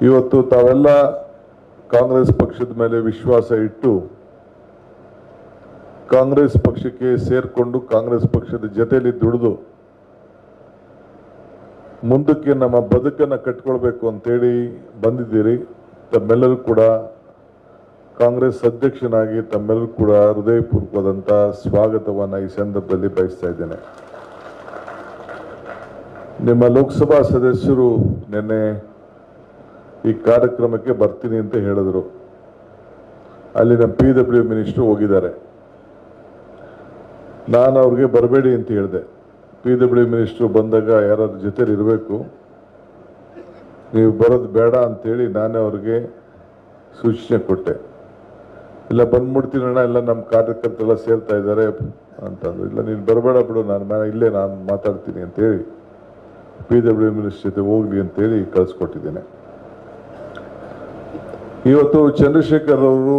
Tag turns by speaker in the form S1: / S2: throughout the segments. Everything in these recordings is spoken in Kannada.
S1: ಇವತ್ತು ತಾವೆಲ್ಲ ಕಾಂಗ್ರೆಸ್ ಪಕ್ಷದ ಮೇಲೆ ವಿಶ್ವಾಸ ಇಟ್ಟು ಕಾಂಗ್ರೆಸ್ ಪಕ್ಷಕ್ಕೆ ಸೇರಿಕೊಂಡು ಕಾಂಗ್ರೆಸ್ ಪಕ್ಷದ ಜೊತೆಯಲ್ಲಿ ದುಡಿದು ಮುಂದಕ್ಕೆ ನಮ್ಮ ಬದುಕನ್ನು ಕಟ್ಕೊಳ್ಬೇಕು ಅಂತೇಳಿ ಬಂದಿದ್ದೀರಿ. ತಮ್ಮೆಲ್ಲರೂ ಕೂಡ ಕಾಂಗ್ರೆಸ್ ಅಧ್ಯಕ್ಷನಾಗಿ ತಮ್ಮೆಲ್ಲರೂ ಕೂಡ ಹೃದಯಪೂರ್ವಕವಾದಂಥ ಸ್ವಾಗತವನ್ನು ಈ ಸಂದರ್ಭದಲ್ಲಿ ಬಯಸ್ತಾ ಇದ್ದೇನೆ. ನಿಮ್ಮ ಲೋಕಸಭಾ ಸದಸ್ಯರು ನಿನ್ನೆ ಈ ಕಾರ್ಯಕ್ರಮಕ್ಕೆ ಬರ್ತೀನಿ ಅಂತ ಹೇಳಿದ್ರು. ಅಲ್ಲಿ ನಮ್ಮ ಪಿ ಡಬ್ಲ್ಯೂ ಮಿನಿಸ್ಟ್ರು ಹೋಗಿದ್ದಾರೆ. ನಾನು ಅವ್ರಿಗೆ ಬರಬೇಡಿ ಅಂತ ಹೇಳಿದೆ. ಪಿ ಡಬ್ಲ್ಯೂ ಮಿನಿಸ್ಟ್ರು ಬಂದಾಗ ಯಾರಾದ್ರ ಜೊತೆಲಿ ಇರಬೇಕು. ನೀವು ಬರೋದು ಬೇಡ ಅಂತೇಳಿ ನಾನೇ ಅವ್ರಿಗೆ ಸೂಚನೆ ಕೊಟ್ಟೆ. ಇಲ್ಲ ಬಂದ್ಬಿಡ್ತೀನಣ್ಣ ಎಲ್ಲ ನಮ್ಮ ಕಾರ್ಯಕರ್ತರೆಲ್ಲ ಸೇರ್ತಾ ಇದ್ದಾರೆ ಅಂತಂದ್ರು. ಇಲ್ಲ, ನೀನು ಬರಬೇಡ ಬಿಡು, ನಾನು ಮ್ಯಾ ಇಲ್ಲೇ ನಾನು ಮಾತಾಡ್ತೀನಿ ಅಂತೇಳಿ ಪಿ ಡಬ್ಲ್ಯೂ ಮಿನಿಸ್ಟ್ರ್ ಜೊತೆ ಹೋಗ್ಲಿ ಅಂತೇಳಿ ಕಳಿಸ್ಕೊಟ್ಟಿದ್ದೇನೆ. ಇವತ್ತು ಚಂದ್ರಶೇಖರ್ ಅವರು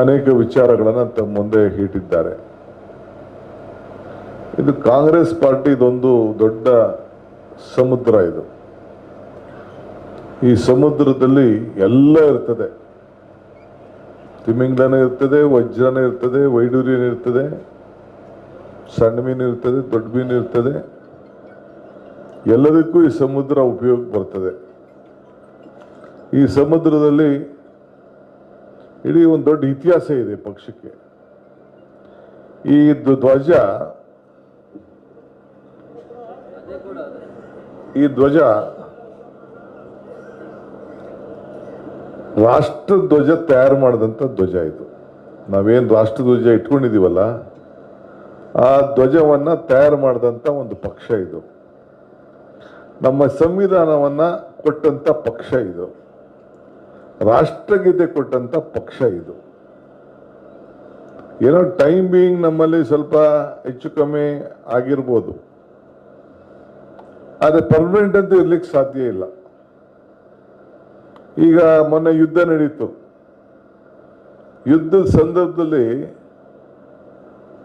S1: ಅನೇಕ ವಿಚಾರಗಳನ್ನು ತಮ್ಮ ಮುಂದೆ ಇಟ್ಟಿದ್ದಾರೆ ಇದು ಕಾಂಗ್ರೆಸ್ ಪಾರ್ಟಿ ಇದೊಂದು ದೊಡ್ಡ ಸಮುದ್ರ ಇದು. ಈ ಸಮುದ್ರದಲ್ಲಿ ಎಲ್ಲ ಇರ್ತದೆ. ತಿಮಿಂಗ್ಲನ ಇರ್ತದೆ, ವಜ್ರನ ಇರ್ತದೆ, ವೈಡೂರ್ಯನ ಇರ್ತದೆ, ಸಣ್ಣ ಮೀನು ಇರ್ತದೆ, ದೊಡ್ಡ ಮೀನು ಇರ್ತದೆ. ಎಲ್ಲದಕ್ಕೂ ಈ ಸಮುದ್ರ ಉಪಯೋಗ ಬರ್ತದೆ. ಈ ಸಮುದ್ರದಲ್ಲಿ ಇಡೀ ಒಂದು ದೊಡ್ಡ ಇತಿಹಾಸ ಇದೆ ಪಕ್ಷಕ್ಕೆ. ಈ ಧ್ವ- ಧ್ವಜ, ಈ ಧ್ವಜ ರಾಷ್ಟ್ರ ಧ್ವಜ ತಯಾರು ಮಾಡಿದಂಥ ಧ್ವಜ ಇದು. ನಾವೇನು ರಾಷ್ಟ್ರ ಧ್ವಜ ಇಟ್ಕೊಂಡಿದೀವಲ್ಲ, ಆ ಧ್ವಜವನ್ನ ತಯಾರು ಮಾಡಿದಂಥ ಒಂದು ಪಕ್ಷ ಇದು. ನಮ್ಮ ಸಂವಿಧಾನವನ್ನ ಕೊಟ್ಟಂತ ಪಕ್ಷ ಇದು. ರಾಷ್ಟ್ರಗೀತೆ ಕೊಟ್ಟಂತ ಪಕ್ಷ ಇದು. ಏನೋ ಟೈಮ್ ಬೀಯಿಂಗ್ ನಮ್ಮಲ್ಲಿ ಸ್ವಲ್ಪ ಹೆಚ್ಚು ಕಮ್ಮಿ ಆಗಿರ್ಬೋದು. ಆದರೆ ಪರ್ಮನೆಂಟ್ ಅಂತ ಇರ್ಲಿಕ್ಕೆ ಸಾಧ್ಯ ಇಲ್ಲ. ಈಗ ಮೊನ್ನೆ ಯುದ್ಧ ನಡೀತು. ಯುದ್ಧದ ಸಂದರ್ಭದಲ್ಲಿ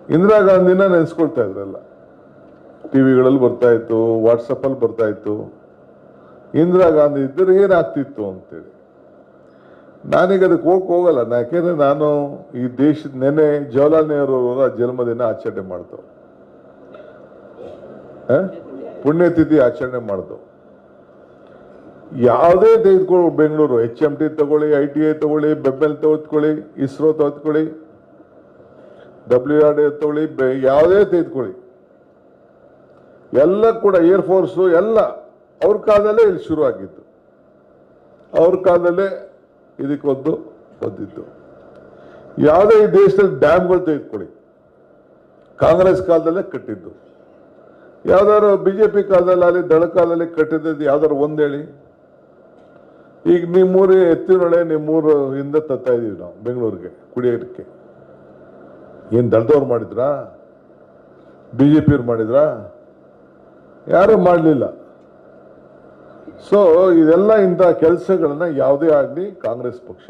S1: ಇಂದಿರಾ ಗಾಂಧಿನ ನೆನೆಸ್ಕೊಳ್ತಾ ಇದ್ರಲ್ಲ. ಟಿವಿಗಳಲ್ಲಿ ಬರ್ತಾ ಇತ್ತು ವಾಟ್ಸಪ್ಪಲ್ಲಿ ಬರ್ತಾ ಇತ್ತು. ಇಂದಿರಾ ಗಾಂಧಿ ಇದ್ದರೆ ಏನಾಗ್ತಿತ್ತು ಅಂತೇಳಿ. ನಾನೀಗ ಅದಕ್ಕೆ ಹೋಗಕ್ಕೆ ಹೋಗಲ್ಲ. ಯಾಕೆಂದ್ರೆ ನಾನು ಈ ದೇಶದ ನೆನೆ ಜವಾಹರ್ಲಾಲ್ ನೆಹರು ಅವರ ಜನ್ಮದಿನ ಆಚರಣೆ ಮಾಡ್ತು? ಪುಣ್ಯತಿಥಿ ಆಚರಣೆ ಮಾಡ್ತು ಯಾವುದೇ ತೆಗೆದುಕೊಳ್ಳಿ ಬೆಂಗಳೂರು ಎಚ್ ಎಂ ಟಿ ತಗೊಳ್ಳಿ ಐ ಟಿ ಐ ತಗೊಳ್ಳಿ ಬೆಬ್ಬೆಲ್ ತೆಗೆದುಕೊಳ್ಳಿ ಇಸ್ರೋ ತೆಗೆದುಕೊಳ್ಳಿ ಡಬ್ಲ್ಯೂ ಆರ್ ಡಿ ತಗೊಳ್ಳಿ ಯಾವುದೇ ತೆಗೆದುಕೊಳ್ಳಿ ಎಲ್ಲ ಕೂಡ ಏರ್ ಫೋರ್ಸು ಎಲ್ಲ ಅವ್ರ ಕಾಲದಲ್ಲೇ ಇಲ್ಲಿ ಶುರು ಆಗಿತ್ತು ಅವ್ರ ಕಾಲದಲ್ಲೇ ಇದಕ್ಕೊಂದು ಬಂದಿದ್ದು. ಯಾವುದೇ ಈ ದೇಶದಲ್ಲಿ ಡ್ಯಾಮ್ಗಳು ತೆಗೆದುಕೊಳ್ಳಿ. ಕಾಂಗ್ರೆಸ್ ಕಾಲದಲ್ಲೇ ಕಟ್ಟಿದ್ದು. ಯಾವ್ದಾದ್ರು ಬಿಜೆಪಿ ಕಾಲದಲ್ಲಿ ಅಲ್ಲಿ ದಳ ಕಾಲದಲ್ಲಿ ಕಟ್ಟಿದ್ದು ಯಾವ್ದಾದ್ರು ಒಂದೇಳಿ ಈಗ ನಿಮ್ಮೂರು ಎತ್ತಿನೊಳೆ ನಿಮ್ಮೂರು ಹಿಂದೆ ತತ್ತಾ ಇದೀವಿ ನಾವು, ಬೆಂಗಳೂರಿಗೆ ಕುಡಿಯೋದಕ್ಕೆ ಏನು ದಳದವ್ರು ಮಾಡಿದ್ರಾ? ಬಿಜೆಪಿಯವ್ರು ಮಾಡಿದ್ರಾ? ಯಾರು ಮಾಡಲಿಲ್ಲ. ಸೊ ಇದೆಲ್ಲ ಇಂಥ ಕೆಲಸಗಳನ್ನ ಯಾವುದೇ ಆಗಲಿ ಕಾಂಗ್ರೆಸ್ ಪಕ್ಷ.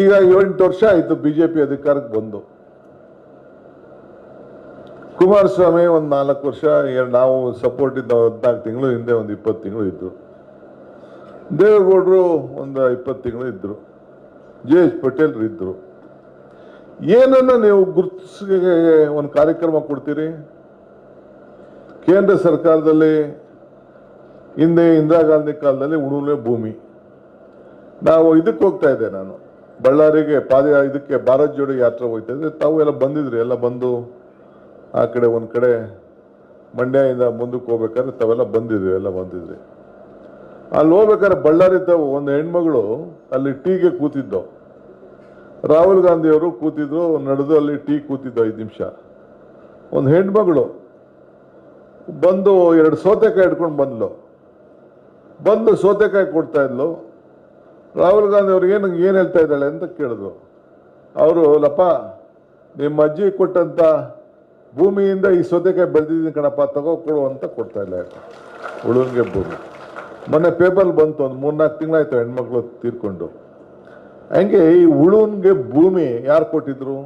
S1: ಈಗ ಏಳೆಂಟು ವರ್ಷ ಆಯಿತು ಬಿ ಜೆ ಪಿ ಅಧಿಕಾರಕ್ಕೆ ಬಂದು. ಕುಮಾರಸ್ವಾಮಿ ಒಂದು ನಾಲ್ಕು ವರ್ಷ ನಾವು ಸಪೋರ್ಟ್ ಇದ್ದ ಹದಿನಾಲ್ಕು ತಿಂಗಳು, ಹಿಂದೆ ಒಂದು ಇಪ್ಪತ್ತು ತಿಂಗಳು ಇದ್ದರು ದೇವೇಗೌಡರು ಒಂದು ಇಪ್ಪತ್ತು ತಿಂಗಳು ಇದ್ದರು ಜೆ ಎಚ್ ಪಟೇಲ್ ಇದ್ರು. ಏನನ್ನ ನೀವು ಗುರುತಿಸಿಗೆ ಒಂದು ಕಾರ್ಯಕ್ರಮ ಕೊಡ್ತೀರಿ? ಕೇಂದ್ರ ಸರ್ಕಾರದಲ್ಲಿ ಹಿಂದೆ ಇಂದಿರಾ ಗಾಂಧಿ ಕಾಲದಲ್ಲಿ ಉಳುಮೆ ಭೂಮಿ. ನಾವು ಇದಕ್ಕೆ ಹೋಗ್ತಾ ಇದ್ದೆ ನಾನು. ಬಳ್ಳಾರಿಗೆ ಪಾದ, ಇದಕ್ಕೆ ಭಾರತ್ ಜೋಡಿ ಯಾತ್ರೆ ಹೋಗ್ತಾ ಇದ್ದೆ. ತಾವು ಎಲ್ಲ ಬಂದಿದ್ರಿ, ಎಲ್ಲ ಬಂದು ಆ ಕಡೆ, ಒಂದು ಕಡೆ ಮಂಡ್ಯದಿಂದ ಮುಂದಕ್ಕೆ ಹೋಗ್ಬೇಕಾದ್ರೆ ತಾವೆಲ್ಲ ಬಂದಿದ್ವಿ ಎಲ್ಲ ಬಂದಿದ್ರಿ. ಅಲ್ಲಿ ಹೋಗ್ಬೇಕಾದ್ರೆ ಬಳ್ಳಾರಿ ತಾವು ಒಂದು ಹೆಣ್ಮಗಳು ಅಲ್ಲಿ ಟೀಗೆ ಕೂತಿದ್ದವು ರಾಹುಲ್ ಗಾಂಧಿಯವರು ಕೂತಿದ್ರು, ನಡೆದು ಅಲ್ಲಿ ಟೀ ಕೂತಿದ್ದು ಐದು ನಿಮಿಷ. ಒಂದು ಹೆಣ್ಮಗಳು ಬಂದು ಎರಡು ಸೌತೆಕಾಯಿ ಇಟ್ಕೊಂಡು ಬಂದ್ಲು. ಬಂದು ಸೌತೆಕಾಯಿ ಕೊಡ್ತಾ ಇದ್ಲು. ರಾಹುಲ್ ಗಾಂಧಿ ಅವ್ರಿಗೆ ಏನು ಏನು ಹೇಳ್ತಾ ಇದ್ದಾಳೆ ಅಂತ ಕೇಳಿದ್ರು ಅವರು, ಲಪ್ಪ, ನಿಮ್ಮ ಅಜ್ಜಿ ಕೊಟ್ಟಂತ ಭೂಮಿಯಿಂದ ಈ ಸೌತೆಕಾಯಿ ಬೆಳೆದಿದ್ದೀನಿ ಕಣಪ್ಪ, ತಗೋ, ಕೊಡು ಅಂತ ಕೊಡ್ತಾ ಇಲ್ಲ ಉಳುವಿಗೆ ಭೂಮಿ. ಮೊನ್ನೆ ಪೇಪರ್ ಬಂತು, ಒಂದು ಮೂರ್ನಾಲ್ಕು ತಿಂಗಳಾಯ್ತು ಹೆಣ್ಮಕ್ಳು ತೀರ್ಕೊಂಡು. ಹಂಗೆ ಈ ಉಳುವನ್ಗೆ ಭೂಮಿ ಯಾರು ಕೊಟ್ಟಿದ್ರು?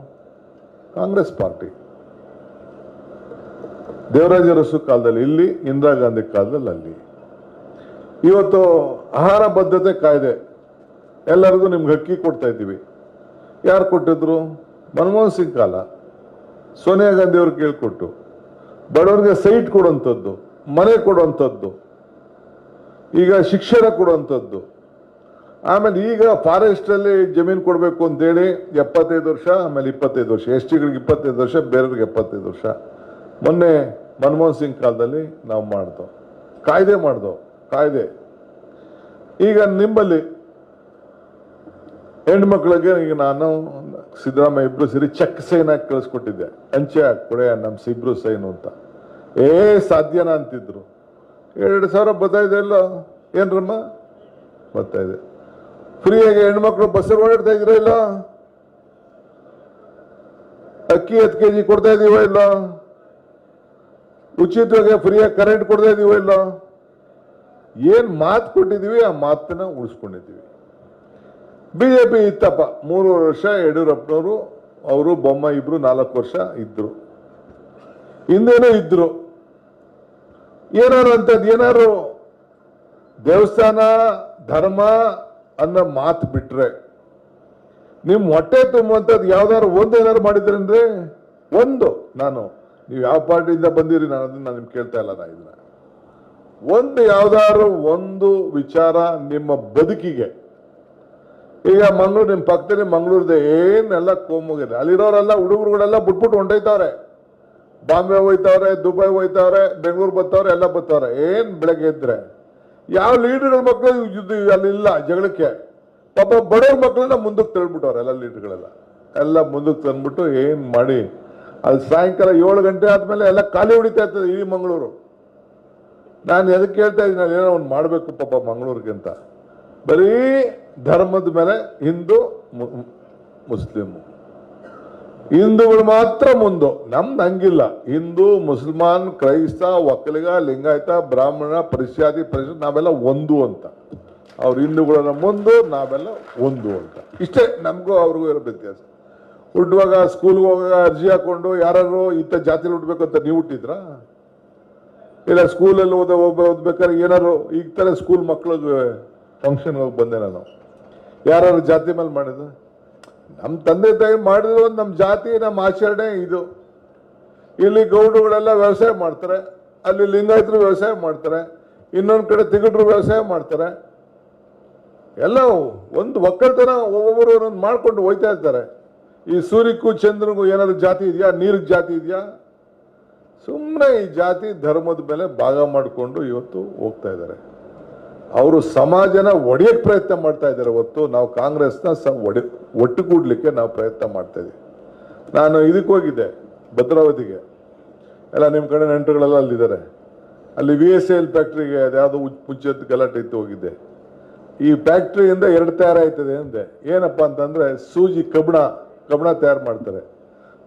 S1: ಕಾಂಗ್ರೆಸ್ ಪಾರ್ಟಿ. ದೇವರಾಜ ಅರಸು ಕಾಲದಲ್ಲಿ, ಇಲ್ಲಿ ಇಂದಿರಾ ಗಾಂಧಿ ಕಾಲದಲ್ಲಿ ಅಲ್ಲಿ. ಇವತ್ತು ಆಹಾರ ಬದ್ಧತೆ ಕಾಯ್ದೆ. ಎಲ್ಲರಿಗೂ ನಿಮ್ಗೆ ಅಕ್ಕಿ ಕೊಡ್ತಾ ಇದ್ದೀವಿ. ಯಾರು ಕೊಟ್ಟಿದ್ರು? ಮನಮೋಹನ್ ಸಿಂಗ್ ಕಾಲ. ಸೋನಿಯಾ ಗಾಂಧಿ ಅವ್ರು ಕೇಳ್ಕೊಟ್ಟು. ಬಡವರಿಗೆ ಸೈಟ್ ಕೊಡುವಂಥದ್ದು ಮನೆ ಕೊಡುವಂಥದ್ದು ಈಗ ಶಿಕ್ಷಣ ಕೊಡುವಂಥದ್ದು ಆಮೇಲೆ ಈಗ ಫಾರೆಸ್ಟ್ ಅಲ್ಲಿ ಜಮೀನು ಕೊಡಬೇಕು ಅಂತೇಳಿ ಎಪ್ಪತ್ತೈದು ವರ್ಷ, ಆಮೇಲೆ ಇಪ್ಪತ್ತೈದು ವರ್ಷ. ಎಸ್ ಟಿಗಳಿಗೆ ಇಪ್ಪತ್ತೈದು ವರ್ಷ, ಬೇರೆಯವ್ರಿಗೆ ಎಪ್ಪತ್ತೈದು ವರ್ಷ. ಮೊನ್ನೆ ಮನಮೋಹನ್ ಸಿಂಗ್ ಕಾಲದಲ್ಲಿ ನಾವು ಮಾಡ್ದೋ, ಕಾಯ್ದೆ ಮಾಡ್ದೋ. ಕಾಯ್ದೆ. ಈಗ ನಿಮ್ಮಲ್ಲಿ ಹೆಣ್ಮಕ್ಳಿಗೆ ಈಗ ನಾನು ಸಿದ್ದರಾಮಯ್ಯ ಇಬ್ರು ಸೇರಿ ಚೆಕ್ ಸೈನ್ ಹಾಕಿ ಕಳಿಸ್ಕೊಟ್ಟಿದ್ದೆ. ಅಂಚೆ ಹಾಕ್ಕೊಡೆ ನಮ್ಮ ಸಿಬ್ರು ಸೈನು ಅಂತ. ಏ, ಸಾಧ್ಯನಾ ಅಂತಿದ್ರು. ಎರಡು ಸಾವಿರ ಬರ್ತಾ ಇದೆ ಇಲ್ಲ ಏನ್ರಮ್ಮ? ಬರ್ತಾ ಫ್ರೀಯಾಗಿ ಹೆಣ್ಮಕ್ಳು ಬಸ್ಸಲ್ಲಿ ಓಡಾಡ್ತಾ ಇದ್ರ ಇಲ್ಲ? ಅಕ್ಕಿ ಹತ್ತು ಕೆ ಜಿ ಕೊಡ್ತಾ ಇದೀವ ಇಲ್ಲ? ಉಚಿತವಾಗಿ ಫ್ರೀಯಾಗಿ ಕರೆಂಟ್ ಕೊಡ್ತಾ ಇದೀವ ಇಲ್ಲ? ಏನ್ ಮಾತು ಕೊಟ್ಟಿದ್ದೀವಿ ಆ ಮಾತನ್ನ ಉಳಿಸ್ಕೊಂಡಿದ್ದೀವಿ ಪಿ ಇತ್ತಪ್ಪ ಮೂರು ವರ್ಷ ಯಡಿಯೂರಪ್ಪನವರು, ಅವರು ಬೊಮ್ಮ ಇಬ್ರು ನಾಲ್ಕು ವರ್ಷ ಇದ್ರು. ಹಿಂದೇನೂ ಇದ್ರು. ಏನಾರು ಅಂಥದ್ದು ಏನಾರು ದೇವಸ್ಥಾನ, ಧರ್ಮ ಅನ್ನೋ ಮಾತು ಬಿಟ್ರೆ ನಿಮ್ಮ ಹೊಟ್ಟೆ ತುಂಬುವಂಥದ್ದು ಯಾವ್ದಾದ್ರು ಒಂದು ಏನಾರು ಅಂದ್ರೆ ಒಂದು. ನಾನು, ನೀವು ಯಾವ ಪಾರ್ಟಿಯಿಂದ ಬಂದಿರಿ, ನಾನು ಅದನ್ನ ನಾನು ನಿಮ್ಗೆ ಕೇಳ್ತಾ ಇಲ್ಲ ನಾ ಇದನ್ನ ಒಂದು ಯಾವ್ದಾದ್ರು ಒಂದು ವಿಚಾರ ನಿಮ್ಮ ಬದುಕಿಗೆ. ಈಗ ಮಂಗಳೂರು ನಿಮ್ಮ ಪಕ್ಕದಲ್ಲಿ ಮಂಗಳೂರ್ದೆ ಏನೆಲ್ಲ ಕೋಮುಗಿದೆ. ಅಲ್ಲಿರೋರೆಲ್ಲ ಹುಡುಗರುಗಳೆಲ್ಲ ಬಿಟ್ಬಿಟ್ಟು ಹೊಂಟೈತಾವ್ರೆ ಬಾಂಬೆ ಹೋಯ್ತಾವ್ರೆ, ದುಬೈ ಹೋಯ್ತಾವ್ರೆ, ಬೆಂಗಳೂರು ಬರ್ತಾವ್ರೆ ಎಲ್ಲ ಬರ್ತಾವ್ರೆ ಏನ್ ಬೆಳಗ್ಗೆ ಇದ್ರೆ ಯಾವ ಲೀಡರ್ಗಳ ಮಕ್ಕಳು ಅಲ್ಲಿ ಇಲ್ಲ ಜಗಳಕ್ಕೆ. ಪಾಪ ಬಡವ್ರ ಮಕ್ಕಳನ್ನ ಮುಂದಕ್ಕೆ ತಳ್ಬಿಟ್ಟವ್ರೆ ಎಲ್ಲ ಲೀಡರ್ಗಳೆಲ್ಲ. ಎಲ್ಲ ಮುಂದಕ್ಕೆ ತಂದ್ಬಿಟ್ಟು ಏನ್ ಮಾಡಿ? ಅಲ್ಲಿ ಸಾಯಂಕಾಲ ಏಳು ಗಂಟೆ ಆದ್ಮೇಲೆ ಎಲ್ಲ ಖಾಲಿ ಹೊಡಿತಾ ಇರ್ತದೆ ಇಡೀ ಮಂಗಳೂರು. ನಾನು ಎದಕ್ಕೆ ಕೇಳ್ತಾ ಇದ್ದೀನಿ? ಏನೋ ಒಂದು ಮಾಡಬೇಕು ಪಾಪ ಮಂಗಳೂರಿಗೆ ಅಂತ. ಬರೀ ಧರ್ಮದ ಮೇಲೆ ಹಿಂದೂ ಮುಸ್ಲಿಮ್ ಹಿಂದೂಗಳು ಮಾತ್ರ ಮುಂದು. ನಮ್ದು ಹಂಗಿಲ್ಲ. ಹಿಂದೂ, ಮುಸಲ್ಮಾನ್, ಕ್ರೈಸ್ತ, ಒಕ್ಕಲಿಗ, ಲಿಂಗಾಯತ, ಬ್ರಾಹ್ಮಣ ಪರಿಶ್ಯಾದಿ ಪರಿಷತ್, ನಾವೆಲ್ಲ ಒಂದು ಅಂತ. ಅವ್ರು ಹಿಂದೂಗಳನ್ನ ಮುಂದು, ನಾವೆಲ್ಲ ಒಂದು ಅಂತ. ಇಷ್ಟೇ ನಮಗೂ ಅವ್ರಿಗೂ ಇರೋ ವ್ಯತ್ಯಾಸ. ಹುಟ್ಟುವಾಗ ಸ್ಕೂಲ್ಗೆ ಹೋಗುವಾಗ ಅರ್ಜಿ ಹಾಕೊಂಡು ಯಾರು ಇಂಥ ಜಾತಿಲಿ ಹುಟ್ಟಬೇಕು ಅಂತ ನೀವು ಹುಟ್ಟಿದ್ರಾ? ಇಲ್ಲ ಸ್ಕೂಲಲ್ಲಿ ಓದ, ಒಬ್ಬ ಓದ್ಬೇಕಾದ್ರೆ ಏನಾರು ಈಗ ತರ ಸ್ಕೂಲ್ ಮಕ್ಕಳಿಗೆ ಫಂಕ್ಷನ್ ಹೋಗಿ ಬಂದೆ ನಾನು. ಯಾರು ಜಾತಿ ಮೇಲೆ ಮಾಡಿದ್ರು? ನಮ್ಮ ತಂದೆ ತಾಯಿ ಮಾಡಿದ್ರು ನಮ್ಮ ಜಾತಿ ನಮ್ಮ ಆಚರಣೆ ಇದು. ಇಲ್ಲಿ ಗೌಡರುಗಳೆಲ್ಲ ವ್ಯವಸಾಯ ಮಾಡ್ತಾರೆ, ಅಲ್ಲಿ ಲಿಂಗಾಯತರು ವ್ಯವಸಾಯ ಮಾಡ್ತಾರೆ, ಇನ್ನೊಂದು ಕಡೆ ತಿಗಡ್ರು ವ್ಯವಸಾಯ ಮಾಡ್ತಾರೆ. ಎಲ್ಲ ಒಂದು ಒಕ್ಕಲ್ತನ ಒಬ್ಬೊಬ್ಬರು ಒಂದೊಂದು ಮಾಡ್ಕೊಂಡು ಹೋಯ್ತಾ ಇರ್ತಾರೆ. ಈ ಸೂರ್ಯಕ್ಕೂ ಚಂದ್ರನಿಗೂ ಏನಾದ್ರು ಜಾತಿ ಇದೆಯಾ? ನೀರಿಗೆ ಜಾತಿ ಇದೆಯಾ? ಸುಮ್ಮನೆ ಈ ಜಾತಿ ಧರ್ಮದ ಮೇಲೆ ಭಾಗ ಮಾಡಿಕೊಂಡು ಇವತ್ತು ಹೋಗ್ತಾ ಇದ್ದಾರೆ. ಅವರು ಸಮಾಜನ ಒಡೆಯಕ್ಕೆ ಪ್ರಯತ್ನ ಮಾಡ್ತಾ ಇದ್ದಾರೆ ಹೊತ್ತು ನಾವು ಕಾಂಗ್ರೆಸ್ನ ಸ ಒಡೆ, ಒಟ್ಟುಗೂಡ್ಲಿಕ್ಕೆ ನಾವು ಪ್ರಯತ್ನ ಮಾಡ್ತಾ ಇದ್ದೀವಿ. ನಾನು ಇದಕ್ಕೆ ಹೋಗಿದ್ದೆ, ಭದ್ರಾವತಿಗೆ. ಎಲ್ಲ ನಿಮ್ಮ ಕಡೆ ನೆಂಟರುಗಳೆಲ್ಲ ಅಲ್ಲಿದ್ದಾರೆ. ಅಲ್ಲಿ ವಿ ಎಸ್ ಎಲ್ ಫ್ಯಾಕ್ಟ್ರಿಗೆ ಅದ್ಯಾವುದೋ ಮುಂಚೆದ್ದು ಗಲಾಟೆ ಇತ್ತು ಹೋಗಿದ್ದೆ. ಈ ಫ್ಯಾಕ್ಟ್ರಿಯಿಂದ ಎರಡು ತಯಾರಾಯ್ತದೆ ಅಂದೆ. ಏನಪ್ಪಾ ಅಂತಂದರೆ ಸೂಜಿ ಕಬ್ಬಣ ಕಬ್ಬಣ ತಯಾರು ಮಾಡ್ತಾರೆ.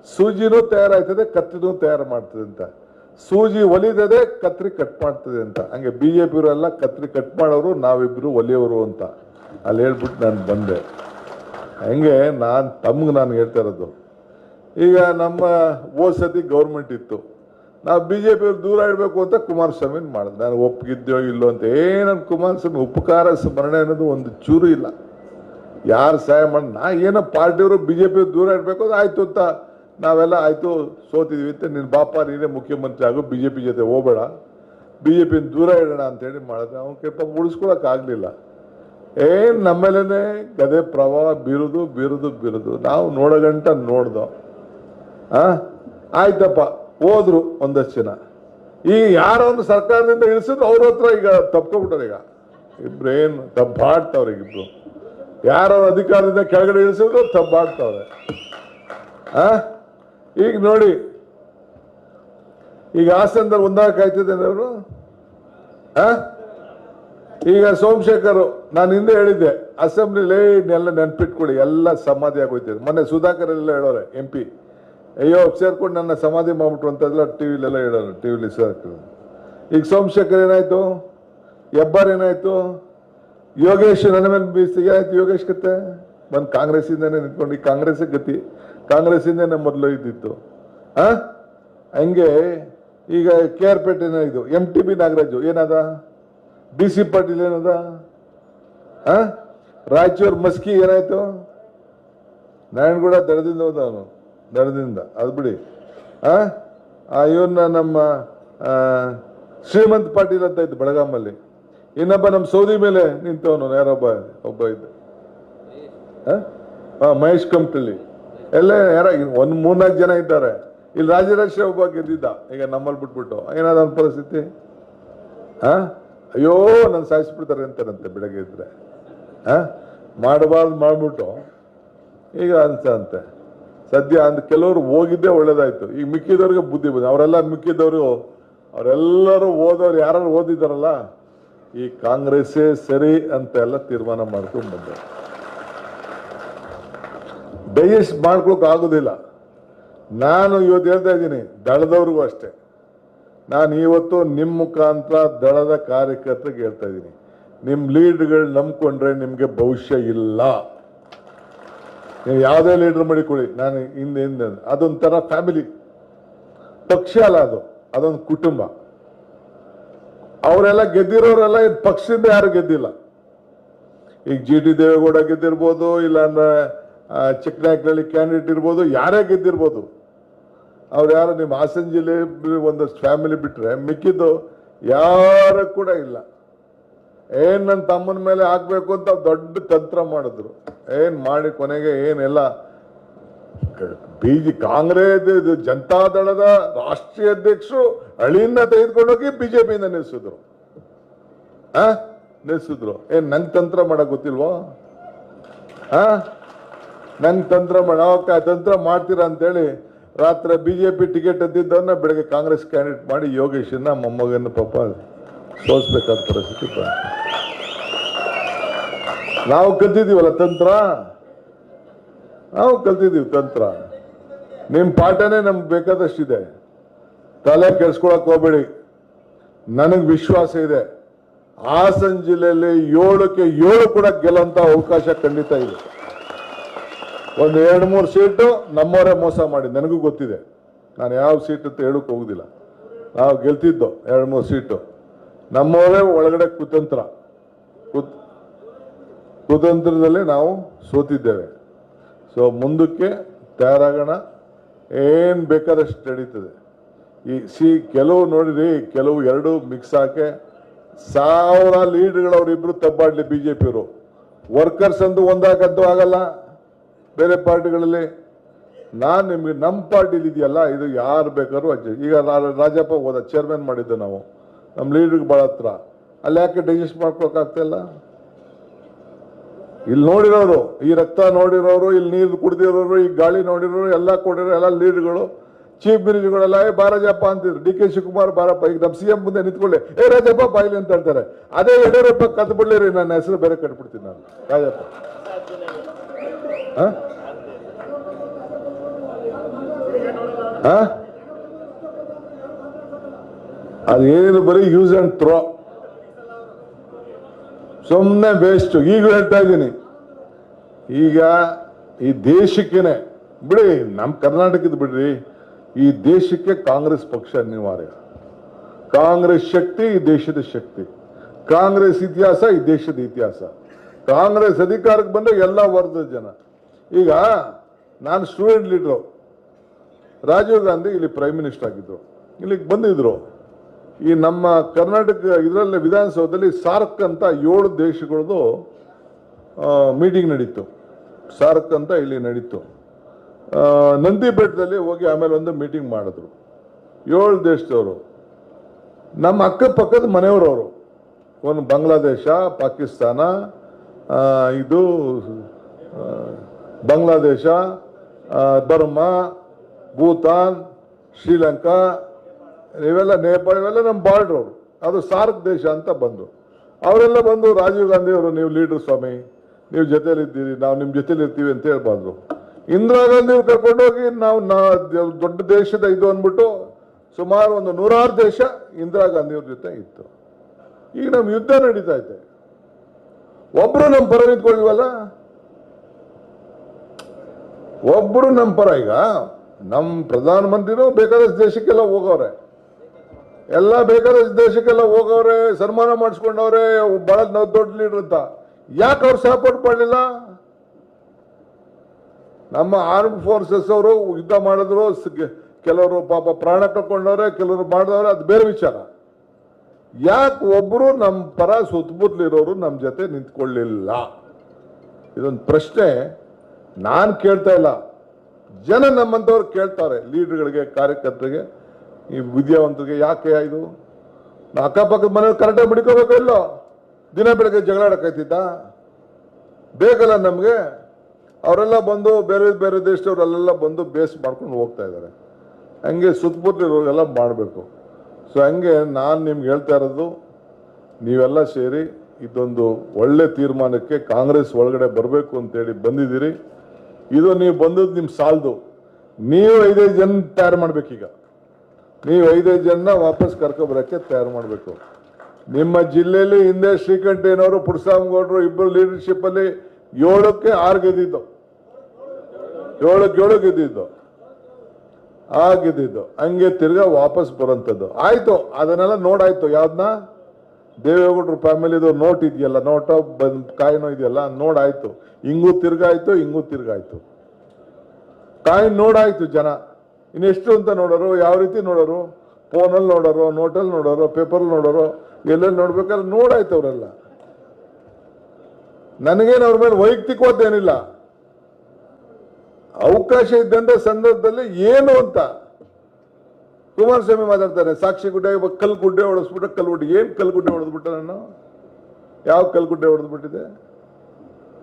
S1: ಸೂಜಿನೂ ತಯಾರಾಯ್ತದೆ ಕತ್ತಿನೂ ತಯಾರು ಮಾಡ್ತದೆ ಅಂತ. ಸೂಜಿ ಒಲಿದದೆ ಕತ್ರಿ ಕಟ್ ಮಾಡ್ತದೆ ಅಂತ. ಹಂಗೆ ಬಿ ಜೆ ಬಿಜೆಪಿಯವರೆಲ್ಲ ಕತ್ರಿ ಕಟ್ ಮಾಡೋರು, ನಾವಿಬ್ರು ಒಲಿಯೋರು ಅಂತ. ಅಲ್ಲಿ ಹೇಳ್ಬಿಟ್ಟು ನಾನು ಬಂದೆ. ಹಂಗೆ ನಾನು ತಮ್ಗೆ ನಾನು ಹೇಳ್ತಾ ಇರೋದು. ಈಗ ನಮ್ಮ ಓಸತಿ ಸತಿ ಗೌರ್ಮೆಂಟ್ ಇತ್ತು. ನಾವು ಬಿ ಜೆ ಪಿಯವ್ರು ದೂರ ಇಡಬೇಕು ಅಂತ ಕುಮಾರಸ್ವಾಮಿ ಮಾಡಿದೆ. ನಾನು ಒಪ್ಪಿಗಿದ್ಯೋ ಇಲ್ಲೋ ಅಂತ. ಏನಂತ ಕುಮಾರಸ್ವಾಮಿ, ಉಪಕಾರ, ಸ್ಮರಣೆ ಅನ್ನೋದು ಒಂದು ಚೂರು ಇಲ್ಲ. ಯಾರು ಸಹಾಯ ಮಾಡಿ, ನಾ ಏನೋ ಪಾರ್ಟಿಯವರು ಬಿ ಜೆ ಪಿಯವ್ರು ದೂರ ಇಡಬೇಕು, ಅದು ಆಯ್ತು ಅಂತ. ನಾವೆಲ್ಲ ಆಯ್ತು, ಸೋತಿದ್ವಿ ಅಂತ ನಿನ್ನ ಬಾಪ, ನೀನೇ ಮುಖ್ಯಮಂತ್ರಿ ಆಗು ಬಿ ಜೆ ಪಿ ಜೊತೆ ಹೋಗಬೇಡ. ಬಿ ಜೆ ಪಿನ ದೂರ ಇಡೋಣ ಅಂತೇಳಿ ಮಾಡಿದ್ರೆ ಅವ್ನ ಕೆಪ್ಪ ಉಳಿಸ್ಕೊಳಕ್ ಆಗ್ಲಿಲ್ಲ. ಏನ್ ನಮ್ಮೇಲೆ ಗದೆ ಪ್ರವಾಹ ಬೀರುದು ಬೀರುದು ಬೀರುದು. ನಾವು ನೋಡಗಂಟ ನೋಡ್ದೋ. ಆ? ಆಯ್ತಪ್ಪ, ಹೋದ್ರು ಒಂದಷ್ಟು ಜನ. ಈಗ ಯಾರೋ ಒಂದು ಸರ್ಕಾರದಿಂದ ಇಳಿಸಿದ್ರು ಅವ್ರ ಹತ್ರ ಈಗ ತಪ್ಕೊಬಿಟ್ಟಾರೆ ಈಗ. ಇಬ್ರು ಏನು ತಬ್ಬಾಡ್ತಾವ್ರೆ ಈಗಿಬ್ರು ಯಾರೋ ಅಧಿಕಾರದಿಂದ ಕೆಳಗಡೆ ಇಳಿಸಿದ್ರು ತಬ್ಬಾಡ್ತಾವ್ರೆ. ಆ? ಈಗ ನೋಡಿ, ಈಗ ಹಾಸನದಲ್ಲಿ ಒಂದಾಕ ಕಾಯ್ತಿದ್ದೇನೆ ಅವರು ಈಗ ಸೋಮಶೇಖರ್, ನಾನು ಹಿಂದೆ ಹೇಳಿದ್ದೆ, ಅಸೆಂಬ್ಲಿಲಿ ಎಲ್ಲ ನೆನ್ಪಿಟ್ಕೊಳ್ಳಿ, ಎಲ್ಲ ಸಮಾಧಿ ಆಗೋಯ್ತಿದೆ. ಮೊನ್ನೆ ಸುಧಾಕರ್ ಎಲ್ಲ ಹೇಳೋರೆ, ಎಂ ಪಿ. ಅಯ್ಯೋ, ಸೇರ್ಕೊಂಡು ನನ್ನ ಸಮಾಧಿ ಮಾಡ್ಬಿಟ್ರು ಟಿ ವಿಲೆಲ್ಲ ಹೇಳೋರು ಟಿವಿಲಿ ಸೇರ್ಕೊಂಡು ಈಗ ಸೋಮಶೇಖರ್ ಏನಾಯ್ತು? ಹೆಬ್ಬಾರ್ ಏನಾಯ್ತು? ಯೋಗೇಶ್ ನನ್ನ ಮೇಲೆ ಬೀಸಿ ಆಯ್ತು ಯೋಗೇಶ್ ಕತ್ತೆ ಬಂದು ಕಾಂಗ್ರೆಸ್ಸಿಂದನೇ ನಿಂತ್ಕೊಂಡು ಈಗ ಕಾಂಗ್ರೆಸ್ ಗತಿ. ಕಾಂಗ್ರೆಸ್ಸಿಂದನೇ ಮೊದಲು ಇದ್ದಿತ್ತು. ಆ? ಹಂಗೆ ಈಗ ಕೆ ಆರ್ ಪೇಟೆನ ಇದು ಎಂ ಟಿ ಬಿ ನಾಗರಾಜು ಏನದ? ಡಿ ಸಿ ಪಾಟೀಲ್ ಏನದ? ಆ? ರಾಯಚೂರ್ ಮಸ್ಕಿ ಏನಾಯ್ತು? ನಾರಾಯಣಗೌಡ ದಡದಿಂದ ಹೋದ ಅವನು, ದಡದಿಂದ, ಅದು ಬಿಡಿ. ಆ? ಇವನ್ನ ನಮ್ಮ ಶ್ರೀಮಂತ್ ಪಾಟೀಲ್ ಅಂತ ಇತ್ತು ಬೆಳಗಾಮಲ್ಲಿ ಇನ್ನೊಬ್ಬ ನಮ್ಮ ಸೌದಿ ಮೇಲೆ ನಿಂತವನು, ಯಾರೊಬ್ಬ, ಒಬ್ಬ ಇದ್ದ. ಮಹೇಶ್ ಕಮ್ಟಳ್ಳಿ ಎಲ್ಲ ಯಾರಾಗಿ ಒಂದು ಮೂರ್ನಾಲ್ಕು ಜನ ಇದ್ದಾರೆ. ಇಲ್ಲಿ ರಾಜರಾಜೇಶ್ವರ ಒಬ್ಬ ಗೆದ್ದಿದ್ದ. ಈಗ ನಮ್ಮಲ್ಲಿ ಬಿಟ್ಬಿಟ್ಟು. ಏನಾದ ಒಂದು ಪರಿಸ್ಥಿತಿ? ಆ ಅಯ್ಯೋ ನನ್ನ ಸಾಯಿಸ್ಬಿಡ್ತಾರೆ ಅಂತಾರಂತೆ ಬೆಳಗ್ಗೆ ಇದ್ರೆ ಆ ಮಾಡಬಾರ್ದು ಮಾಡ್ಬಿಟ್ಟು. ಈಗ ಅನ್ಸಂತೆ ಸದ್ಯ ಅಂದ್ ಕೆಲವರು ಹೋಗಿದ್ದೇ ಒಳ್ಳೇದಾಯ್ತು. ಈಗ ಮಿಕ್ಕಿದವ್ರಿಗೆ ಬುದ್ಧಿ ಬಂದ ಅವರೆಲ್ಲ ಮಿಕ್ಕಿದವರು, ಅವರೆಲ್ಲರೂ ಓದೋರು ಯಾರು ಓದಿದಾರಲ್ಲ ಈ ಕಾಂಗ್ರೆಸ್ಸೇ ಸರಿ ಅಂತ ಎಲ್ಲ ತೀರ್ಮಾನ ಮಾಡ್ಕೊಂಡು ಡೈಜೆಸ್ಟ್ ಮಾಡ್ಕೊಳಕ್ ಆಗೋದಿಲ್ಲ. ನಾನು ಇವತ್ತು ಹೇಳ್ತಾ ಇದ್ದೀನಿ ದಳದವ್ರಿಗೂ ಅಷ್ಟೇ. ನಾನು ಇವತ್ತು ನಿಮ್ಮ ಮುಖಾಂತರ ದಳದ ಕಾರ್ಯಕರ್ತರಿಗೆ ಹೇಳ್ತಾ ಇದ್ದೀನಿ ನಿಮ್ಮ ಲೀಡ್ರ್ಗಳು ನಂಬ್ಕೊಂಡ್ರೆ ನಿಮಗೆ ಭವಿಷ್ಯ ಇಲ್ಲ. ನೀವು ಯಾವುದೇ ಲೀಡ್ರ್ ಮಾಡಿಕೊಳ್ಳಿ ನಾನು ಹಿಂದೆ ಹಿಂದೆ ಅದೊಂಥರ ಫ್ಯಾಮಿಲಿ. ಪಕ್ಷ ಅಲ್ಲ ಅದು ಅದೊಂದು ಕುಟುಂಬ. ಅವರೆಲ್ಲ ಗೆದ್ದಿರೋರೆಲ್ಲ ಪಕ್ಷದಿಂದ ಯಾರು ಗೆದ್ದಿಲ್ಲ. ಈಗ ಜಿ ಟಿ ದೇವೇಗೌಡ ಗೆದ್ದಿರ್ಬೋದು ಇಲ್ಲ ಅಂದ್ರೆ ಆ, ಚಿಕ್ಕನಾಯಕನಹಳ್ಳಿ ಕ್ಯಾಂಡಿಡೇಟ್ ಇರ್ಬೋದು, ಯಾರೇ ಗೆದ್ದಿರ್ಬೋದು. ಅವ್ರು ಯಾರು, ನಿಮ್ಮ ಹಾಸನ ಜಿಲ್ಲೆ ಬಿ- ಒಂದಷ್ಟು ಫ್ಯಾಮಿಲಿ ಬಿಟ್ಟರೆ ಮಿಕ್ಕಿದ್ದು ಯಾರು ಕೂಡ ಇಲ್ಲ. ಏನು ನನ್ನ ತಮ್ಮನ ಮೇಲೆ ಹಾಕಬೇಕು ಅಂತ ದೊಡ್ಡ ತಂತ್ರ ಮಾಡಿದ್ರು. ಏನು ಮಾಡಿ ಕೊನೆಗೆ ಏನೆಲ್ಲ ಬಿಜಿ ಕಾಂಗ್ರೆಸ್, ಇದು ಜನತಾದಳದ ರಾಷ್ಟ್ರೀಯ ಅಧ್ಯಕ್ಷರು ಅಳಿಯನ್ನ ತೆಗೆದುಕೊಂಡೋಗಿ ಬಿಜೆಪಿಯಿಂದ ನಿಲ್ಲಿಸಿದ್ರು. ಆ, ನಿಲ್ಲಿಸಿದ್ರು. ಏನು ನಂಗೆ ತಂತ್ರ ಮಾಡೋಕ್ಕೆ ಗೊತ್ತಿಲ್ವೋ? ಆ? ನನ್ ತಂತ್ರ ಆ ತಂತ್ರ ಮಾಡ್ತೀರಾ ಅಂತೇಳಿ ರಾತ್ರಿ ಬಿ ಜೆ ಪಿ ಟಿಕೆಟ್ ಅಂತಿದ್ದವನ್ನ ಬೆಳಗ್ಗೆ ಕಾಂಗ್ರೆಸ್ ಕ್ಯಾಂಡಿಡೇಟ್ ಮಾಡಿ ಯೋಗೇಶನ್ನ ಮೊಮ್ಮಗನ ಪಾಪ ಸೋಸ್ಬೇಕಾದ ಪರಿಸ್ಥಿತಿ ನಾವು ಕಲ್ತಿದ್ದೀವಲ್ಲ ತಂತ್ರ? ನಾವು ಕಲ್ತಿದ್ದೀವಿ ತಂತ್ರ. ನಿಮ್ಮ ಪಾಠನೇ ನಮ್ಗೆ ಬೇಕಾದಷ್ಟಿದೆ ತಲೆ ಕೆಡ್ಸ್ಕೊಳಕ್ ಹೋಗ್ಬೇಡಿ. ನನಗೆ ವಿಶ್ವಾಸ ಇದೆ. ಹಾಸನ ಜಿಲ್ಲೆಯಲ್ಲಿ ಏಳಕ್ಕೆ ಏಳು ಕೂಡ ಗೆಲ್ಲಂತ ಅವಕಾಶ ಖಂಡಿತ ಇದೆ. ಒಂದು ಎರಡು ಮೂರು ಸೀಟು ನಮ್ಮವರೇ ಮೋಸ ಮಾಡಿ, ನನಗೂ ಗೊತ್ತಿದೆ. ನಾನು ಯಾವ ಸೀಟ್ ಅಂತ ಹೇಳೋಕೆ ಹೋಗುದಿಲ್ಲ. ನಾವು ಗೆಲ್ತಿದ್ದೋ ಎರಡು ಮೂರು ಸೀಟು. ನಮ್ಮವರೇ ಒಳಗಡೆ ಕುತಂತ್ರ. ಕುತ್, ಕುತಂತ್ರದಲ್ಲಿ ನಾವು ಸೋತಿದ್ದೇವೆ. ಸೊ ಮುಂದಕ್ಕೆ ತಯಾರಾಗೋಣ ಏನ್ ಬೇಕಾದಷ್ಟು ನಡೀತದೆ. ಈ ಸಿ ಕೆಲವು ನೋಡಿರಿ, ಕೆಲವು ಎರಡು ಮಿಕ್ಸ್ ಹಾಕೆ ಸಾವಿರ ಲೀಡ್ಗಳವರಿಬ್ರು ತಬ್ಬಾಡಲಿ ಬಿ ಜೆ ಬಿಜೆಪಿಯವರು. ವರ್ಕರ್ಸ್ ಅಂದು ಒಂದಾಗದ್ದು ಆಗಲ್ಲ. ಬೇರೆ ಪಾರ್ಟಿಗಳಲ್ಲಿ ನಾನು ನಿಮ್ಗೆ ನಮ್ಮ ಪಾರ್ಟಿಲಿ ಇದೆಯಲ್ಲ, ಇದು ಯಾರು ಬೇಕಾದ್ರೂ ಅಜ್ಜ ಈಗ ರಾಜಪ್ಪ ಹೋದ ಚೇರ್ಮನ್ ಮಾಡಿದ್ದೆ ನಾವು. ನಮ್ಮ ಲೀಡ್ರಿಗೆ ಭಾಳ ಹತ್ರ. ಅಲ್ಲಿ ಯಾಕೆ ಡೈಜೆಸ್ಟ್ ಮಾಡ್ಕೊಳಕ್ಕಾಗ್ತಾ ಇಲ್ಲಿ ನೋಡಿರೋರು, ಈ ರಕ್ತ ನೋಡಿರೋರು, ಇಲ್ಲಿ ನೀರು ಕುಡ್ದಿರೋರು, ಈ ಗಾಳಿ ನೋಡಿರೋರು, ಎಲ್ಲ ಕೊಡಿರೋ ಎಲ್ಲ ಲೀಡ್ಗಳು ಚೀಫ್ ಮಿನಿಸ್ಟರ್ಗಳೆಲ್ಲ ಏ ಬಾರಾಜಪ್ಪ ಅಂತಿದ್ರು. ಡಿ ಕೆ ಶಿವಕುಮಾರ್ ಬಾರಪ್ಪ ಈಗ ನಮ್ಮ ಸಿ ಎಂ ಮುಂದೆ ನಿಂತ್ಕೊಳ್ಳಿ. ಏ, ರಾಜಪ್ಪ ಬಾಯಿಲಿ ಅಂತ ಹೇಳ್ತಾರೆ. ಅದೇ ಯಡಿಯೂರಪ್ಪ ಕದ್ದು ರೀ, ನನ್ನ ಹೆಸರು ಬೇರೆ ಕಟ್ಬಿಡ್ತೀನಿ ನಾನು. ರಾಜಪ್ಪ? ಅದೇನು ಬರೀ ಯೂಸ್ ಅಂಡ್ ಥ್ರೋ ಸುಮ್ಮನೆ ಬೇಸ್ಟ್ ಈಗ ಹೇಳ್ತಾ ಇದ್ದೀನಿ. ಈಗ ಈ ದೇಶಕ್ಕೇನೆ, ಬಿಡಿ ನಮ್ಮ ಕರ್ನಾಟಕದ ಬಿಡ್ರಿ, ಈ ದೇಶಕ್ಕೆ ಕಾಂಗ್ರೆಸ್ ಪಕ್ಷ ಅನಿವಾರ್ಯ. ಕಾಂಗ್ರೆಸ್ ಶಕ್ತಿ, ಈ ದೇಶದ ಶಕ್ತಿ. ಕಾಂಗ್ರೆಸ್ ಇತಿಹಾಸ, ಈ ದೇಶದ ಇತಿಹಾಸ. ಕಾಂಗ್ರೆಸ್ ಅಧಿಕಾರಕ್ಕೆ ಬಂದ್ರೆ ಎಲ್ಲ ವರ್ಗದ ಜನ. ಈಗ ನಾನು ಸ್ಟೂಡೆಂಟ್ ಲೀಡ್ರು ರಾಜೀವ್ ಗಾಂಧಿ ಇಲ್ಲಿ ಪ್ರೈಮ್ ಮಿನಿಸ್ಟರ್ ಆಗಿದ್ರು ಇಲ್ಲಿಗೆ ಬಂದಿದ್ರು. ಈ ನಮ್ಮ ಕರ್ನಾಟಕ ಇದರಲ್ಲೇ ವಿಧಾನಸೌಧದಲ್ಲಿ ಸಾರ್ಕ್ ಅಂತ ಏಳು ದೇಶಗಳದ್ದು ಮೀಟಿಂಗ್ ನಡೀತು. ಸಾರ್ಕ್ ಅಂತ ಇಲ್ಲಿ ನಡೀತು. ನಂದಿ ಬೆಟ್ಟದಲ್ಲಿ ಹೋಗಿ ಆಮೇಲೆ ಒಂದು ಮೀಟಿಂಗ್ ಮಾಡಿದ್ರು. ಏಳು ದೇಶದವರು. ನಮ್ಮ ಅಕ್ಕಪಕ್ಕದ ಮನೆಯವರವರು. ಒಂದು ಬಾಂಗ್ಲಾದೇಶ, ಪಾಕಿಸ್ತಾನ ಇದು ಬಾಂಗ್ಲಾದೇಶ ಬರ್ಮಾ ಭೂತಾನ್ ಶ್ರೀಲಂಕಾ ಇವೆಲ್ಲ ನೇಪಾಳ ಇವೆಲ್ಲ ನಮ್ಮ ಬಾರ್ಡ್ರ್ ಅವರು. ಅದು ಸಾರ್ಕ್ ದೇಶ ಅಂತ ಬಂದು. ಅವರೆಲ್ಲ ಬಂದು ರಾಜೀವ್ ಗಾಂಧಿ ಅವರು, ನೀವು ಲೀಡರ್ ಸ್ವಾಮಿ, ನೀವು ಜೊತೆಲಿ ಇದ್ದೀರಿ ನಾವು ನಿಮ್ಮ ಜೊತೆಲಿ ಇರ್ತೀವಿ ಅಂತ ಹೇಳ್ಬಾರ್ದು. ಇಂದಿರಾ ಗಾಂಧಿ ಕರ್ಕೊಂಡೋಗಿ ನಾವು ನಾ ದೊಡ್ಡ ದೇಶದ ಇದು ಅಂದ್ಬಿಟ್ಟು ಸುಮಾರು ಒಂದು ನೂರಾರು ದೇಶ ಇಂದಿರಾ ಗಾಂಧಿಯವ್ರ ಜೊತೆ ಇತ್ತು. ಈಗ ನಮ್ಮ ಯುದ್ಧ ನಡೀತಾ ಇದೆ. ಒಬ್ಬರು ನಮ್ಮ ಪರ ನಿಂತ್ಕೊಳ್ಳಿವಲ್ಲ ಒಬ್ರು ನಮ್ಮ ಪರ ಈಗ ನಮ್ಮ ಪ್ರಧಾನಮಂತ್ರಿನೂ ಬೇಕಾದಷ್ಟು ದೇಶಕ್ಕೆಲ್ಲ ಹೋಗವ್ರೆ. ಎಲ್ಲ ಬೇಕಾದಷ್ಟು ದೇಶಕ್ಕೆಲ್ಲ ಹೋಗವ್ರೆ, ಸನ್ಮಾನ ಮಾಡಿಸ್ಕೊಂಡವ್ರೆ, ಬಹಳ ದೊಡ್ಡ ಲೀಡರ್ ಅಂತ. ಯಾಕೆ ಅವ್ರು ಸಪೋರ್ಟ್ ಮಾಡಲಿಲ್ಲ? ನಮ್ಮ ಆರ್ಮ್ ಫೋರ್ಸಸ್ ಅವರು ಯುದ್ಧ ಮಾಡಿದ್ರು ಕೆಲವರು ಪಾಪ ಪ್ರಾಣ ಕಳ್ಕೊಂಡವ್ರೆ, ಕೆಲವರು ಮಾಡಿದವ್ರೆ, ಅದು ಬೇರೆ ವಿಚಾರ. ಯಾಕೆ ಒಬ್ಬರು ನಮ್ಮ ಪರ ಸುತ್ತಮುತ್ತಲಿರೋರು ನಮ್ಮ ಜೊತೆ ನಿಂತ್ಕೊಳ್ಳಿಲ್ಲ? ಇದೊಂದು ಪ್ರಶ್ನೆ. ನಾನು ಕೇಳ್ತಾ ಇಲ್ಲ. ಜನ ನಮ್ಮಂಥವ್ರು ಕೇಳ್ತಾರೆ, ಲೀಡರ್ಗಳಿಗೆ, ಕಾರ್ಯಕರ್ತರಿಗೆ, ಈ ವಿದ್ಯಾವಂತರಿಗೆ ಯಾಕೆ ಇದು? ಅಕ್ಕಪಕ್ಕದ ಮನೆಯವ್ರು ಕರೆಕ್ಟಾಗಿ ಬಿಡ್ಕೋಬೇಕು ಇಲ್ಲೋ? ದಿನ ಬೆಳಗ್ಗೆ ಜಗಳ ಆಡಕ್ಕಾಯ್ತಿದ್ದ? ಬೇಕಲ್ಲ ನಮಗೆ? ಅವರೆಲ್ಲ ಬಂದು ಬೇರೆ ಬೇರೆ ದೇಶದವರೆಲ್ಲ ಬಂದು ಬೇಸ್ ಮಾಡ್ಕೊಂಡು ಹೋಗ್ತಾ ಇದ್ದಾರೆ. ಹಂಗೆ ಸುತ್ತಮುತ್ತಲಿರೋರೆಲ್ಲ ಮಾಡಬೇಕು. ಸೊ ಹಂಗೆ ನಾನು ನಿಮ್ಗೆ ಹೇಳ್ತಾ ಇರೋದು, ನೀವೆಲ್ಲ ಸೇರಿ ಇದೊಂದು ಒಳ್ಳೆ ತೀರ್ಮಾನಕ್ಕೆ ಕಾಂಗ್ರೆಸ್ ಒಳಗಡೆ ಬರಬೇಕು ಅಂತೇಳಿ ಬಂದಿದ್ದೀರಿ. ಇದು ನೀವು ಬಂದದ್ದು ನಿಮ್ಮ ಸಾಲದು. ನೀವು ಐದೈದು ಜನ ತಯಾರು ಮಾಡಬೇಕೀಗ. ನೀವು ಐದೈದು ಜನ ವಾಪಸ್ ಕರ್ಕೊಬರಕ್ಕೆ ತಯಾರು ಮಾಡಬೇಕು. ನಿಮ್ಮ ಜಿಲ್ಲೆಯಲ್ಲಿ ಹಿಂದೆ ಶ್ರೀಕಂಠಯ್ಯನವರು ಪುರಸ್ವಾಮಿಗೌಡರು ಇಬ್ಬರು ಲೀಡರ್ಶಿಪ್ಪಲ್ಲಿ ಏಳಕ್ಕೆ ಆರು ಗೆದ್ದಿದ್ದು. ಏಳಕ್ಕೆ ಏಳು ಗೆದ್ದಿದ್ದು. ಆ ಗೆದ್ದಿದ್ದು. ಹಂಗೆ ತಿರ್ಗಾ ವಾಪಸ್ ಬರೋಂಥದ್ದು ಆಯಿತು, ಅದನ್ನೆಲ್ಲ ನೋಡಾಯ್ತು. ಯಾವ್ದನ್ನ ದೇವೇಗೌಡರು ಫ್ಯಾಮಿಲಿದು ನೋಟ್ ಇದೆಯಲ್ಲ, ನೋಟ ಬಂದ್ ಕಾಯಿನೋ ಇದೆಯಲ್ಲ ನೋಡಾಯ್ತು. ಹಿಂಗೂ ತಿರ್ಗಾಯ್ತು ಹಿಂಗೂ ತಿರ್ಗಾಯ್ತು. ಕಾಯಿನ್ ನೋಡಾಯ್ತು ಜನ. ಇನ್ನೆಷ್ಟು ಅಂತ ನೋಡೋರು, ಯಾವ ರೀತಿ ನೋಡೋರು? ಫೋನಲ್ಲಿ ನೋಡೋರು, ನೋಟಲ್ಲಿ ನೋಡೋರು ಪೇಪರ್ ನೋಡೋರು, ಎಲ್ಲೆಲ್ಲಿ ನೋಡ್ಬೇಕಾದ್ರೆ ನೋಡಾಯ್ತು ಅವರೆಲ್ಲ. ನನಗೇನು ಅವ್ರ ಮೇಲೆ ವೈಯಕ್ತಿಕವಾದೇನಿಲ್ಲ ಅವಕಾಶ ಇದ್ದಂತ ಸಂದರ್ಭದಲ್ಲಿ ಏನು ಅಂತ. ಕುಮಾರಸ್ವಾಮಿ ಮಾತಾಡ್ತಾರೆ ಸಾಕ್ಷಿ ಗುಡ್ಡೆ ಕಲ್ಲು ಗುಡ್ಡೆ ಹೊಡೆಸ್ಬಿಟ್ಟು ಕಲ್ಲು ಗುಡ್ಡೆ ಏನು ಕಲ್ಲು ಗುಡ್ಡೆ ಹೊಡೆದ್ಬಿಟ್ಟ ನಾನು? ಯಾವ ಕಲ್ಲು ಗುಡ್ಡೆ ಹೊಡೆದ್ಬಿಟ್ಟಿದೆ?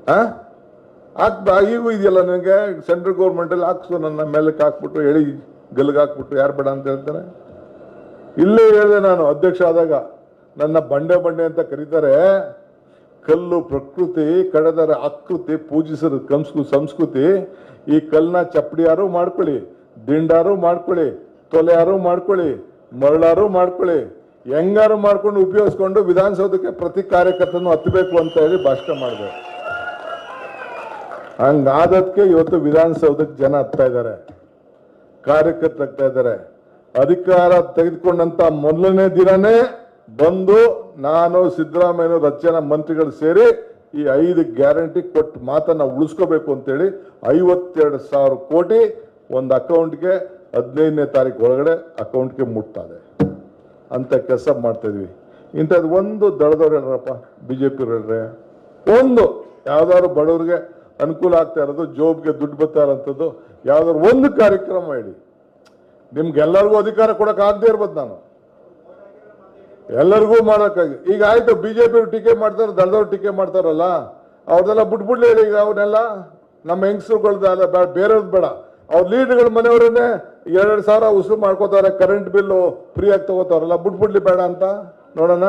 S1: ಆ? ಈಗೂ ಇದೆಯಲ್ಲ ನನಗೆ ಸೆಂಟ್ರಲ್ ಗೌರ್ಮೆಂಟಲ್ಲಿ ಹಾಕ್ಸು, ನನ್ನ ಮೇಲಕ್ಕೆ ಹಾಕ್ಬಿಟ್ಟು ಹೇಳಿ ಗಲ್ಗೆ ಹಾಕ್ಬಿಟ್ಟು ಯಾರು ಬೇಡ ಅಂತ ಹೇಳ್ತಾರೆ? ಇಲ್ಲೇ ಹೇಳಿದೆ ನಾನು, ಅಧ್ಯಕ್ಷ ಆದಾಗ. ನನ್ನ ಬಂಡೆ ಬಂಡೆ ಅಂತ ಕರೀತಾರೆ. ಕಲ್ಲು ಪ್ರಕೃತಿ, ಕಡದರ ಆಕೃತಿ ಪೂಜಿಸಿದ ಕಂಸ್ಕು ಸಂಸ್ಕೃತಿ. ಈ ಕಲ್ಲನ್ನ ಚಪ್ಪಡಿಯಾರು ಮಾಡ್ಕೊಳ್ಳಿ, ದಿಂಡಾರು ಮಾಡ್ಕೊಳ್ಳಿ. ತೊಲೆಯಾರು ಮಾಡ್ಕೊಳ್ಳಿ, ಮರಳಾರು ಮಾಡ್ಕೊಳ್ಳಿ, ಹೆಂಗಾರು ಮಾಡ್ಕೊಂಡು ಉಪಯೋಗಿಸ್ಕೊಂಡು ವಿಧಾನಸೌಧಕ್ಕೆ ಪ್ರತಿ ಕಾರ್ಯಕರ್ತನೂ ಹತ್ತಬೇಕು ಅಂತ ಹೇಳಿ ಭಾಷಣ ಮಾಡಿದೆ. ಹಂಗಾದಕ್ಕೆ ಇವತ್ತು ವಿಧಾನಸೌಧಕ್ಕೆ ಜನ ಹತ್ತಾ ಇದ್ದಾರೆ ಕಾರ್ಯಕರ್ತ ಆಗ್ತಾ ಇದ್ದಾರೆ. ಅಧಿಕಾರ ತೆಗೆದುಕೊಂಡಂತ ಮೊದಲನೇ ದಿನನೇ ಬಂದು ನಾನು ಸಿದ್ದರಾಮಯ್ಯ ರಚನಾ ಮಂತ್ರಿಗಳು ಸೇರಿ ಈ ಐದು ಗ್ಯಾರಂಟಿ ಕೊಟ್ಟು ಮಾತನ್ನ ಉಳಿಸ್ಕೋಬೇಕು ಅಂತೇಳಿ ಐವತ್ತೆರಡು ಸಾವಿರ ಕೋಟಿ ಒಂದು ಅಕೌಂಟ್ಗೆ ಹದಿನೈದನೇ ತಾರೀಕು ಒಳಗಡೆ ಅಕೌಂಟ್ಗೆ ಮುಟ್ತದೆ ಅಂತ ಕೆಲಸ ಮಾಡ್ತಾ ಇದೀವಿ. ಇಂಥದ್ದು ಒಂದು ದಳದವ್ರು ಹೇಳ್ರಪ್ಪ ಬಿ ಜೆ ಪಿ ಹೇಳ್ರೆ, ಒಂದು ಯಾವ್ದಾದ್ರು ಬಡವ್ರಿಗೆ ಅನುಕೂಲ ಆಗ್ತಾ ಇರೋದು, ಜೋಬ್ಗೆ ದುಡ್ಡು ಬರ್ತಾ ಇರೋಂಥದ್ದು, ಯಾವ್ದಾದ್ರು ಒಂದು ಕಾರ್ಯಕ್ರಮ ಹೇಳಿ ನಿಮ್ಗೆಲ್ಲರಿಗೂ ಅಧಿಕಾರ ಕೊಡಕ್ ಆಗದೆ ಇರ್ಬೋದು ನಾನು. ಎಲ್ಲರಿಗೂ ಮಾಡೋಕ್ಕಾಗಿ ಈಗ ಆಯ್ತು, ಬಿಜೆಪಿ ಟೀಕೆ ಮಾಡ್ತಾರೆ, ದಳದವ್ರು ಟೀಕೆ ಮಾಡ್ತಾರಲ್ಲ, ಅವ್ರದೆಲ್ಲ ಬಿಟ್ಬಿಡ್ಲಿ ಈಗ ಅವನ್ನೆಲ್ಲ. ನಮ್ಮ ಹೆಂಗಸರುಗಳ್ದ ಬೇರೆಯವ್ರದ್ದು ಬೇಡ. ಅವ್ರ ಲೀಡರ್ಗಳ ಮನೆಯವರನ್ನೇ ಎರಡೆರಡು ಸಾವಿರ ಉಸಿರು ಮಾಡ್ಕೋತಾರೆ ಕರೆಂಟ್ ಬಿಲ್ಲು ಫ್ರೀ ಆಗಿ ತಗೋತಾರಲ್ಲ ಬಿಟ್ಬಿಡ್ಲಿ ಬೇಡ ಅಂತ. ನೋಡೋಣ.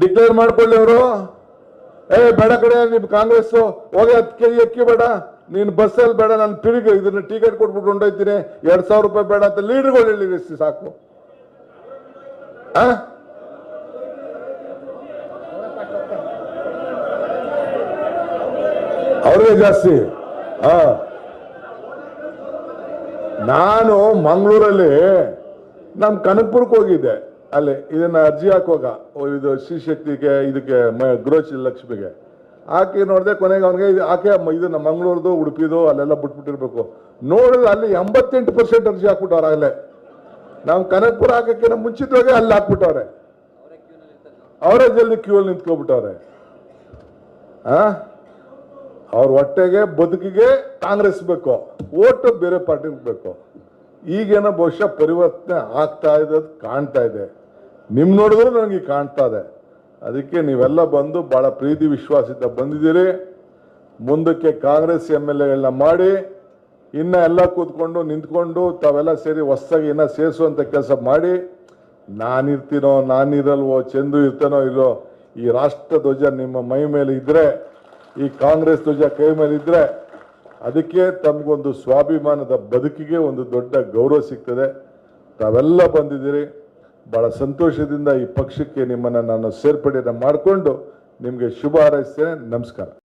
S1: ಡಿಕ್ಲೇರ್ ಮಾಡ್ಕೊಳ್ಳಿ ಅವರು. ಏ, ಬೇಡ ಕಡೆ, ನಿಮ್ ಕಾಂಗ್ರೆಸ್ ಹೋಗಿ ಹತ್ತು ಕೆ ಅಕ್ಕಿ ಬೇಡ. ನೀನು ಬಸ್ಸಲ್ಲಿ ಬೇಡ, ನಾನು ತಿರುಗಿ ಇದನ್ನ ಟಿಕೆಟ್ ಕೊಟ್ಬಿಟ್ಟು ಹೊಂಡೋಯ್ತೀನಿ ಎರಡ್ ಸಾವಿರ ರೂಪಾಯಿ ಬೇಡ ಅಂತ ಲೀಡರ್ಗಳು ಹೇಳಿ ಸಾಕು? ಅವ್ರಿಗೆ ಜಾಸ್ತಿ. ಹಾ ನಾನು ಮಂಗಳೂರಲ್ಲಿ ನಮ್ ಕನಕಪುರಕ್ಕೆ ಹೋಗಿದ್ದೆ. ಅಲ್ಲಿ ಇದನ್ನ ಅರ್ಜಿ ಹಾಕುವಾಗ ಇದು ಇದು ಶ್ರೀಶಕ್ತಿಗೆ, ಇದಕ್ಕೆ ಗೃಹ ಲಕ್ಷ್ಮಿಗೆ. ಹಾಕಿ ನೋಡಿದೆ ಕೊನೆಗೆ ಅವನಿಗೆ ಇದು ಅಮ್ಮ ಇದನ್ನ ಮಂಗಳೂರದು, ಉಡುಪಿದು, ಅಲ್ಲೆಲ್ಲ ಬಿಟ್ಬಿಟ್ಟಿರ್ಬೇಕು. ನೋಡಿದ್ರೆ ಅಲ್ಲಿ ಎಂಬತ್ತೆಂಟು ಪರ್ಸೆಂಟ್ ಅರ್ಜಿ ಹಾಕ್ಬಿಟ್ಟವ್ರ ಅಲ್ಲೇ. ನಾವು ಕನಕಪುರ ಹಾಕಕ್ಕಿಂತ ಮುಂಚಿತವಾಗಿ ಅಲ್ಲಿ ಹಾಕ್ಬಿಟ್ಟವ್ರೆ. ಅವರೇ ಜಲ್ದಿ ಕ್ಯೂ ಅಲ್ಲಿ ನಿಂತ್ಕೊಬಿಟ್ಟವ್ರೆ ಆ? ಅವ್ರ ಹೊಟ್ಟೆಗೆ ಬದುಕಿಗೆ ಕಾಂಗ್ರೆಸ್ ಬೇಕು, ಓಟು ಬೇರೆ ಪಾರ್ಟಿ ಬೇಕು. ಈಗೇನೋ ಬಹುಶಃ ಪರಿವರ್ತನೆ ಆಗ್ತಾ ಇದೆ ಕಾಣ್ತಾ ಇದೆ. ನಿಮ್ ನೋಡಿದ್ರು ನನಗೆ ಕಾಣ್ತಾ ಇದೆ. ಅದಕ್ಕೆ ನೀವೆಲ್ಲ ಬಂದು ಬಹಳ ಪ್ರೀತಿ, ವಿಶ್ವಾಸದಿಂದ ಬಂದಿದ್ದೀರಿ. ಮುಂದಕ್ಕೆ ಕಾಂಗ್ರೆಸ್ ಎಂ ಎಲ್ ಎಗಳನ್ನ ಮಾಡಿ, ಇನ್ನ ಎಲ್ಲ ಕೂತ್ಕೊಂಡು, ನಿಂತ್ಕೊಂಡು, ತಾವೆಲ್ಲ ಸೇರಿ ಹೊಸದಾಗಿ ಇನ್ನ ಸೇರಿಸುವಂತ ಕೆಲಸ ಮಾಡಿ. ನಾನಿರ್ತೀನೋ, ನಾನಿರಲ್ವೋ ಚಂದು ಇರ್ತಾನೋ ಇರೋ ಈ ರಾಷ್ಟ್ರ ಧ್ವಜ ನಿಮ್ಮ ಮೈ ಮೇಲೆ ಇದ್ರೆ ಈ ಕಾಂಗ್ರೆಸ್ ಧ್ವಜ ಕೈ ಮೇಲಿದ್ರೆ ಅದಕ್ಕೆ ತಮಗೊಂದು ಸ್ವಾಭಿಮಾನದ ಬದುಕಿಗೆ ಒಂದು ದೊಡ್ಡ ಗೌರವ ಸಿಗ್ತದೆ. ತಾವೆಲ್ಲ ಬಂದಿದ್ದೀರಿ. ಬಹಳ ಸಂತೋಷದಿಂದ ಈ ಪಕ್ಷಕ್ಕೆ ನಿಮ್ಮನ್ನು ನಾನು ಸೇರ್ಪಡೆಯನ್ನು ಮಾಡಿಕೊಂಡು ನಿಮಗೆ ಶುಭ ಹಾರೈಸ್ತೇನೆ. ನಮಸ್ಕಾರ.